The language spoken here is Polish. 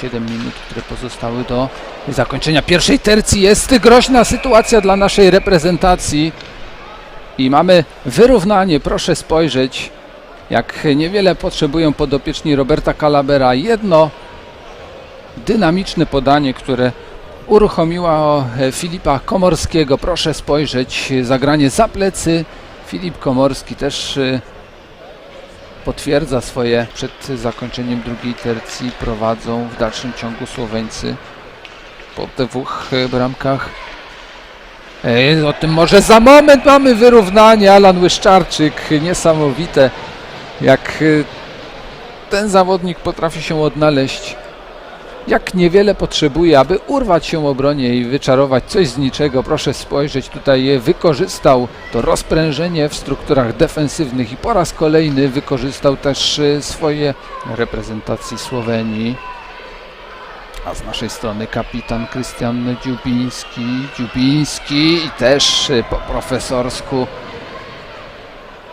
7 minut, które pozostały do zakończenia pierwszej tercji. Jest groźna sytuacja dla naszej reprezentacji. I mamy wyrównanie, proszę spojrzeć, jak niewiele potrzebują podopieczni Roberta Calabera. Jedno dynamiczne podanie, które uruchomiła e, Filipa Komorskiego. Proszę spojrzeć, zagranie za plecy. Filip Komorski też e, potwierdza swoje przed zakończeniem drugiej tercji. Prowadzą w dalszym ciągu Słoweńcy po dwóch e, bramkach. Ej, o tym może za moment mamy wyrównanie. Alan Łyszczarczyk, niesamowite jak y, ten zawodnik potrafi się odnaleźć. Jak niewiele potrzebuje, aby urwać się obronie i wyczarować coś z niczego. Proszę spojrzeć, tutaj wykorzystał to rozprężenie w strukturach defensywnych i po raz kolejny wykorzystał też y, swoje reprezentacji Słowenii. A z naszej strony kapitan Krystian Dziubiński, Dziubiński i też y, po profesorsku